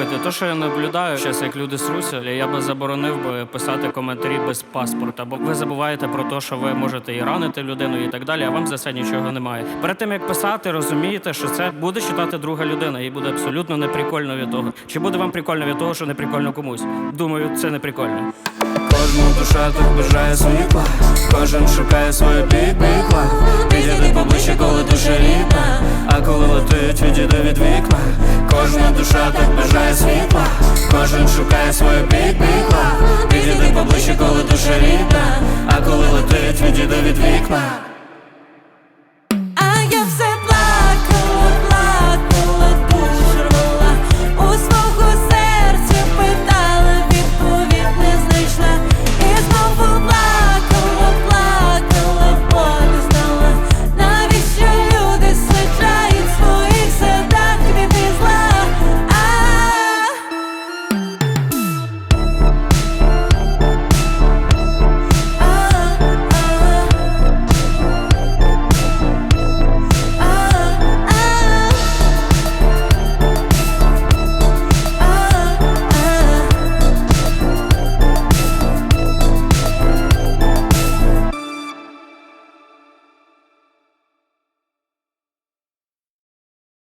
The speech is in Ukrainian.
Знаєте, то, що я наблюдаю зараз, як люди сруся, я би заборонив би писати коментарі без паспорта, бо ви забуваєте про те, що ви можете і ранити людину, і так далі, а вам за це нічого немає. Перед тим як писати, розумієте, що це буде читати друга людина, і буде абсолютно неприкольно від того. Чи буде вам прикольно від того, що не прикольно комусь? Думаю, це не прикольно. Кожна душа так бажає світла, кожен шукає свою бік-бік Підійди поближче, коли душа літна, а коли летить, відійди від вікна. Кожна душа так бажає світла, кожен шукає свою бік-бік Підійди поближче, коли душа рідна, а коли летить, відійди від вікна.